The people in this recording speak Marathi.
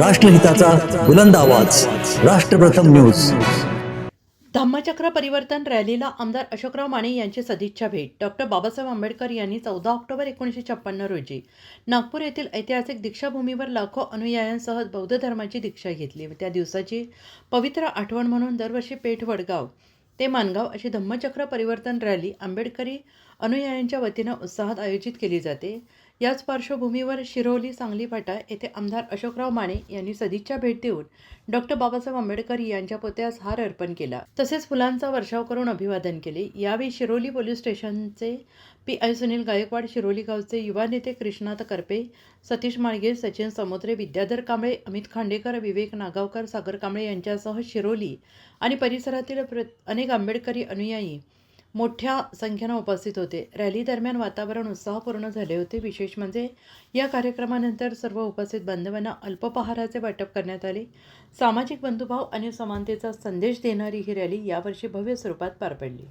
राष्ट्रहिताचा बुलंद आवाज. राष्ट्रप्रथम न्यूज. धम्मचक्र परिवर्तन रॅलीला आमदार अशोकराव माने यांची सदिच्छा भेट. डॉक्टर बाबासाहेब आंबेडकर यांनी चौदा ऑक्टोबर एकोणीसशे छप्पन्न रोजी नागपूर येथील ऐतिहासिक दीक्षाभूमीवर लाखो अनुयायांसह बौद्ध धर्माची दीक्षा घेतली व त्या दिवसाची पवित्र आठवण म्हणून दरवर्षी पेठ वडगाव ते मानगाव अशी धम्मचक्र परिवर्तन रॅली आंबेडकरी अनुयायांच्या वतीनं उत्साहात आयोजित केली जाते. याच पार्श्वभूमीवर शिरोली सांगली फाटा येथे आमदार अशोकराव माने यांनी सदिच्छा भेट देऊन डॉक्टर बाबासाहेब आंबेडकर यांच्या पुतळ्यास हार अर्पण केला. तसेच फुलांचा वर्षाव करून अभिवादन केले. यावेळी शिरोली पोलीस स्टेशनचे पी आय सुनील गायकवाड शिरोली गावचे युवा नेते कृष्णात करपे सतीश माळगे सचिन समुद्रे विद्याधर कांबळे अमित खांडेकर विवेक नागावकर सागर कांबळे यांच्यासह शिरोली आणि परिसरातील प्र अनेक आंबेडकरी अनुयायी मोठ्या संख्येनं उपस्थित होते. रॅली दरम्यान वातावरण उत्साहपूर्ण झाले होते. विशेष म्हणजे या कार्यक्रमानंतर सर्व उपस्थित बांधवांना अल्पपहाराचे वाटप करण्यात आले. सामाजिक बंधुभाव आणि समानतेचा संदेश देणारी ही रॅली यावर्षी भव्य स्वरूपात पार पडली.